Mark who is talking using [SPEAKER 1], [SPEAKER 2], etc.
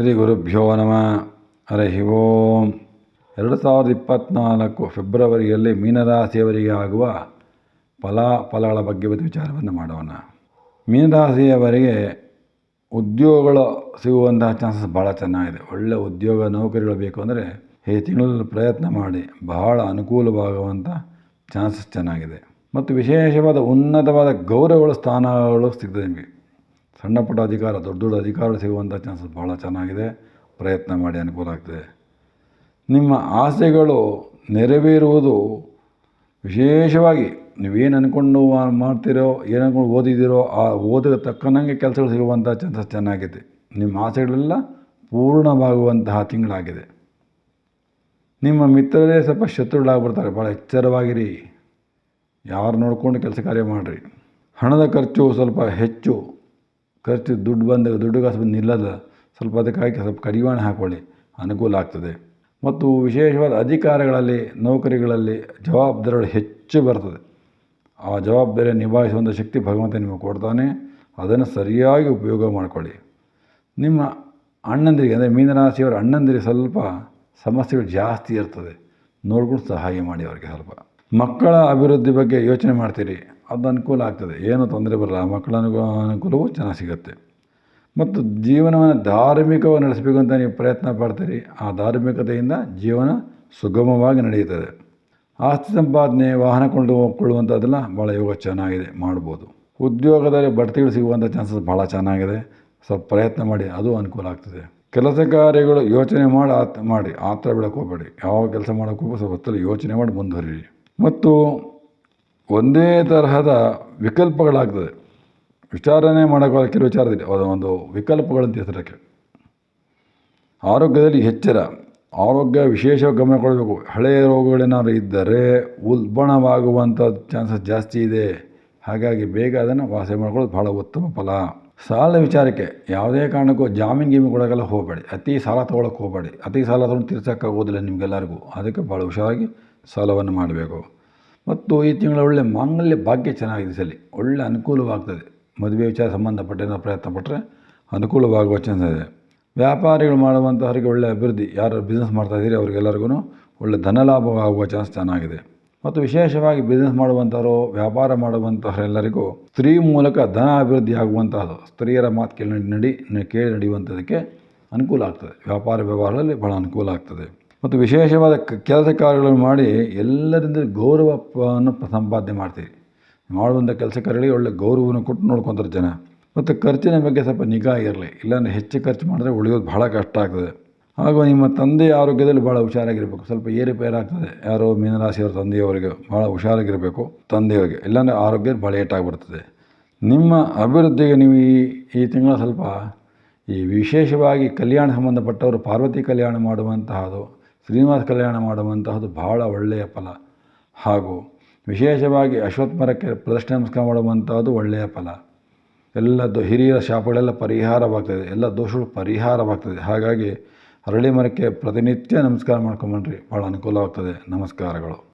[SPEAKER 1] ಶ್ರೀ ಗುರುಭ್ಯೋ ನಮಃ. ಹರಿ ಓಂ. ಎರಡು ಸಾವಿರದ ಇಪ್ಪತ್ತ್ನಾಲ್ಕು ಫೆಬ್ರವರಿಯಲ್ಲಿ ಮೀನರಾಶಿಯವರಿಗೆ ಆಗುವ ಫಲಾಫಲಗಳ ಬಗ್ಗೆ ಇವತ್ತು ವಿಚಾರವನ್ನು ಮಾಡೋಣ. ಮೀನರಾಶಿಯವರಿಗೆ ಉದ್ಯೋಗಗಳು ಸಿಗುವಂತಹ ಚಾನ್ಸಸ್ ಭಾಳ ಚೆನ್ನಾಗಿದೆ. ಒಳ್ಳೆಯ ಉದ್ಯೋಗ ನೌಕರಿಗಳು ಬೇಕು ಅಂದರೆ ಈ ತಿಂಗಳಲ್ಲಿ ಪ್ರಯತ್ನ ಮಾಡಿ, ಬಹಳ ಅನುಕೂಲವಾಗುವಂಥ ಚಾನ್ಸಸ್ ಚೆನ್ನಾಗಿದೆ. ಮತ್ತು ವಿಶೇಷವಾದ ಉನ್ನತವಾದ ಗೌರವಗಳ ಸ್ಥಾನಗಳು ಸಿಗ್ತದೆ ನಿಮಗೆ. ಸಣ್ಣ ಪುಟ್ಟ ಅಧಿಕಾರ, ದೊಡ್ಡ ದೊಡ್ಡ ಅಧಿಕಾರ ಸಿಗುವಂಥ ಚಾನ್ಸಸ್ ಭಾಳ ಚೆನ್ನಾಗಿದೆ. ಪ್ರಯತ್ನ ಮಾಡಿ ಅನುಕೂಲ ಆಗ್ತದೆ. ನಿಮ್ಮ ಆಸೆಗಳು ನೆರವೇರುವುದು ವಿಶೇಷವಾಗಿ ನೀವೇನು ಅಂದ್ಕೊಂಡು ಮಾಡ್ತೀರೋ, ಏನು ಅಂದ್ಕೊಂಡು ಓದಿದ್ದೀರೋ, ಆ ಓದಿಗೆ ತಕ್ಕನಂಗೆ ಕೆಲಸಗಳು ಸಿಗುವಂಥ ಚಾನ್ಸಸ್ ಚೆನ್ನಾಗಿದೆ. ನಿಮ್ಮ ಆಸೆಗಳೆಲ್ಲ ಪೂರ್ಣವಾಗುವಂತಹ ತಿಂಗಳಾಗಿದೆ. ನಿಮ್ಮ ಮಿತ್ರರೇ ಸ್ವಲ್ಪ ಶತ್ರುಗಳಾಗ್ಬಿಡ್ತಾರೆ. ಭಾಳ ಎಚ್ಚರವಾಗಿರಿ. ಯಾರು ನೋಡಿಕೊಂಡು ಕೆಲಸ ಕಾರ್ಯ ಮಾಡಿರಿ. ಹಣದ ಖರ್ಚು ಸ್ವಲ್ಪ ಹೆಚ್ಚು. ಖರ್ಚು ದುಡ್ಡು ಬಂದಾಗ ದುಡ್ಡು ಕಾಸು ಬಂದು ನಿಲ್ಲಲ್ಲ ಸ್ವಲ್ಪ ಅದಕ್ಕಾಗಿ ಸ್ವಲ್ಪ ಕಡಿವಾಣ ಹಾಕೊಳ್ಳಿ, ಅನುಕೂಲ ಆಗ್ತದೆ. ಮತ್ತು ವಿಶೇಷವಾದ ಅಧಿಕಾರಗಳಲ್ಲಿ, ನೌಕರಿಗಳಲ್ಲಿ ಜವಾಬ್ದಾರಿಗಳು ಹೆಚ್ಚು ಬರ್ತದೆ. ಆ ಜವಾಬ್ದಾರಿ ನಿಭಾಯಿಸುವಂಥ ಶಕ್ತಿ ಭಗವಂತ ನಿಮಗೆ ಕೊಡ್ತಾನೆ. ಅದನ್ನು ಸರಿಯಾಗಿ ಉಪಯೋಗ ಮಾಡಿಕೊಳ್ಳಿ. ನಿಮ್ಮ ಅಣ್ಣಂದಿರಿಗೆ, ಅಂದರೆ ಮೀನರಾಶಿಯವರ ಅಣ್ಣಂದಿರಿಗೆ ಸ್ವಲ್ಪ ಸಮಸ್ಯೆಗಳು ಜಾಸ್ತಿ ಇರ್ತದೆ. ನೋಡ್ಕೊಂಡು ಸಹಾಯ ಮಾಡಿ ಅವರಿಗೆ ಸ್ವಲ್ಪ. ಮಕ್ಕಳ ಅಭಿವೃದ್ಧಿ ಬಗ್ಗೆ ಯೋಚನೆ ಮಾಡ್ತೀರಿ. ಅದು ಅನುಕೂಲ ಆಗ್ತದೆ. ಏನು ತೊಂದರೆ ಬರಲ್ಲ. ಮಕ್ಕಳ ಅನುಕೂ, ಅನುಕೂಲವೂ ಚೆನ್ನಾಗಿ ಸಿಗುತ್ತೆ. ಮತ್ತು ಜೀವನವನ್ನು ಧಾರ್ಮಿಕವಾಗಿ ನಡೆಸಬೇಕು ಅಂತ ನೀವು ಪ್ರಯತ್ನ ಪಡ್ತೀರಿ, ಆ ಧಾರ್ಮಿಕತೆಯಿಂದ ಜೀವನ ಸುಗಮವಾಗಿ ನಡೆಯುತ್ತದೆ. ಆಸ್ತಿ ಸಂಪಾದನೆ, ವಾಹನ ಕೊಂಡು ಕೊಳ್ಳುವಂಥದ್ದೆಲ್ಲ ಭಾಳ ಯೋಗ ಚೆನ್ನಾಗಿದೆ ಮಾಡ್ಬೋದು. ಉದ್ಯೋಗದಲ್ಲಿ ಬಡ್ತಿಗಳು ಸಿಗುವಂಥ ಚಾನ್ಸಸ್ ಭಾಳ ಚೆನ್ನಾಗಿದೆ. ಸ್ವಲ್ಪ ಪ್ರಯತ್ನ ಮಾಡಿ, ಅದು ಅನುಕೂಲ ಆಗ್ತದೆ. ಕೆಲಸ ಕಾರ್ಯಗಳು ಯೋಚನೆ ಮಾಡಿ, ಆತ್, ಮಾಡಿ ಆತ್ರ ಬಿಡೋಕೆ ಹೋಗಬೇಡಿ. ಯಾವ ಕೆಲಸ ಮಾಡೋಕ್ಕೂ ಸ್ವಲ್ಪ ಹೊತ್ತಲ್ಲಿ ಯೋಚನೆ ಮಾಡಿ ಮುಂದುವರಿ ಮತ್ತು ಒಂದೇ ತರಹದ ವಿಕಲ್ಪಗಳಾಗ್ತದೆ. ವಿಚಾರಣೆ ಮಾಡೋಕ್ಕೆ ಕೆಲವು ವಿಚಾರದಿದೆ ಒಂದು ವಿಕಲ್ಪಗಳಂತ ಹೆಸರಕ್ಕೆ ಆರೋಗ್ಯದಲ್ಲಿ ಎಚ್ಚರ. ಆರೋಗ್ಯ ವಿಶೇಷ ಗಮನ ಕೊಡಬೇಕು. ಹಳೆಯ ರೋಗಗಳೇನಾದ್ರು ಇದ್ದರೆ ಉಲ್ಬಣವಾಗುವಂಥ ಚಾನ್ಸಸ್ ಜಾಸ್ತಿ ಇದೆ. ಹಾಗಾಗಿ ಬೇಗ ಅದನ್ನು ವಾಸಿ ಮಾಡ್ಕೊಳ್ಳೋದು ಭಾಳ ಉತ್ತಮ ಫಲ. ಸಾಲ ವಿಚಾರಕ್ಕೆ ಯಾವುದೇ ಕಾರಣಕ್ಕೂ ಜಾಮೀನು ಗೀಮಿ ಕೊಡೋಕ್ಕೆಲ್ಲ ಹೋಗಬೇಡಿ. ಅತಿ ಸಾಲ ತೊಗೊಳಕ್ಕೆ ಹೋಗಬೇಡಿ. ಅತಿ ಸಾಲ ತೊಗೊಂಡು ತೀರ್ಸೋಕ್ಕಾಗೋದಿಲ್ಲ ನಿಮಗೆಲ್ಲರಿಗೂ. ಅದಕ್ಕೆ ಭಾಳ ಹುಷಾರಾಗಿ ಸಾಲವನ್ನು ಮಾಡಬೇಕು. ಮತ್ತು ಈ ತಿಂಗಳ ಒಳ್ಳೆ ಮಾಂಗಲ್ಯ ಭಾಗ್ಯ ಚೆನ್ನಾಗಿದೆ ಸಲ. ಒಳ್ಳೆ ಅನುಕೂಲವಾಗ್ತದೆ. ಮದುವೆ ವಿಚಾರ ಸಂಬಂಧಪಟ್ಟ ಪ್ರಯತ್ನ ಪಟ್ಟರೆ ಅನುಕೂಲವಾಗುವ ಚಾನ್ಸ್ ಇದೆ. ವ್ಯಾಪಾರಿಗಳು ಮಾಡುವಂಥವರಿಗೆ ಒಳ್ಳೆ ಅಭಿವೃದ್ಧಿ. ಯಾರು ಬಿಸ್ನೆಸ್ ಮಾಡ್ತಾಯಿದ್ದೀರಿ ಅವರಿಗೆಲ್ಲರಿಗೂ ಒಳ್ಳೆ ಧನಲಾಭ ಆಗುವ ಚಾನ್ಸ್ ಚೆನ್ನಾಗಿದೆ. ಮತ್ತು ವಿಶೇಷವಾಗಿ ಬಿಸ್ನೆಸ್ ಮಾಡುವಂಥವರು, ವ್ಯಾಪಾರ ಮಾಡುವಂಥವರೆಲ್ಲರಿಗೂ ಸ್ತ್ರೀ ಮೂಲಕ ಧನ ಅಭಿವೃದ್ಧಿ ಆಗುವಂತಹದ್ದು ಸ್ತ್ರೀಯರ ಮಾತು ಕೇಳಿ ನಡಿ ಕೇಳಿ ನಡೆಯುವಂಥದಕ್ಕೆ ಅನುಕೂಲ ಆಗ್ತದೆ. ವ್ಯಾಪಾರ ವ್ಯವಹಾರದಲ್ಲಿ ಭಾಳ ಅನುಕೂಲ ಆಗ್ತದೆ. ಮತ್ತು ವಿಶೇಷವಾದ ಕೆಲಸ ಕಾರ್ಯಗಳನ್ನು ಮಾಡಿ ಎಲ್ಲರಿಂದ ಗೌರವವನ್ನು ಸಂಪಾದನೆ ಮಾಡ್ತೀವಿ ಮಾಡುವಂಥ ಕೆಲಸ ಕಾರ್ಯಗಳಿಗೆ ಒಳ್ಳೆ ಗೌರವವನ್ನು ಕೊಟ್ಟು ನೋಡ್ಕೊತಾರೆ ಜನ. ಮತ್ತು ಖರ್ಚಿನ ಬಗ್ಗೆ ಸ್ವಲ್ಪ ನಿಗಾ ಇರಲಿ. ಇಲ್ಲಾಂದರೆ ಹೆಚ್ಚು ಖರ್ಚು ಮಾಡಿದ್ರೆ ಉಳಿಯೋದು ಭಾಳ ಕಷ್ಟ ಆಗ್ತದೆ. ಹಾಗೂ ನಿಮ್ಮ ತಂದೆಯ ಆರೋಗ್ಯದಲ್ಲಿ ಭಾಳ ಹುಷಾರಾಗಿರಬೇಕು. ಸ್ವಲ್ಪ ಏರುಪೇರು ಆಗ್ತದೆ. ಯಾರೋ ಮೀನರಾಶಿಯವರು ತಂದೆಯವರಿಗೆ ಭಾಳ ಹುಷಾರಾಗಿರಬೇಕು ತಂದೆಯವರಿಗೆ. ಇಲ್ಲಾಂದರೆ ಆರೋಗ್ಯ ಭಾಳ ಏಟಾಗ್ಬಿಡ್ತದೆ. ನಿಮ್ಮ ಅಭಿವೃದ್ಧಿಗೆ ನೀವು ಈ ಈ ತಿಂಗಳ ಸ್ವಲ್ಪ ಈ ವಿಶೇಷವಾಗಿ ಕಲ್ಯಾಣ ಸಂಬಂಧಪಟ್ಟವರು ಪಾರ್ವತಿ ಕಲ್ಯಾಣ ಮಾಡುವಂತಹದ್ದು ಶ್ರೀನಿವಾಸ ಕಲ್ಯಾಣ ಮಾಡುವಂತಹದ್ದು ಬಹಳ ಒಳ್ಳೆಯ ಫಲ. ಹಾಗೂ ವಿಶೇಷವಾಗಿ ಅಶ್ವತ್ಥ ಮರಕ್ಕೆ ಪ್ರದಕ್ಷಿಣೆ ನಮಸ್ಕಾರ ಮಾಡುವಂಥದ್ದು ಒಳ್ಳೆಯ ಫಲ. ಎಲ್ಲ ದೊ, ಹಿರಿಯರ ಶಾಪಗಳೆಲ್ಲ ಪರಿಹಾರವಾಗ್ತದೆ. ಎಲ್ಲ ದೋಷಗಳು ಪರಿಹಾರವಾಗ್ತದೆ. ಹಾಗಾಗಿ ಅರಳಿ ಮರಕ್ಕೆ ಪ್ರತಿನಿತ್ಯ ನಮಸ್ಕಾರ ಮಾಡ್ಕೊಂಬನ್ರಿ. ಭಾಳ ಅನುಕೂಲವಾಗ್ತದೆ. ನಮಸ್ಕಾರಗಳು.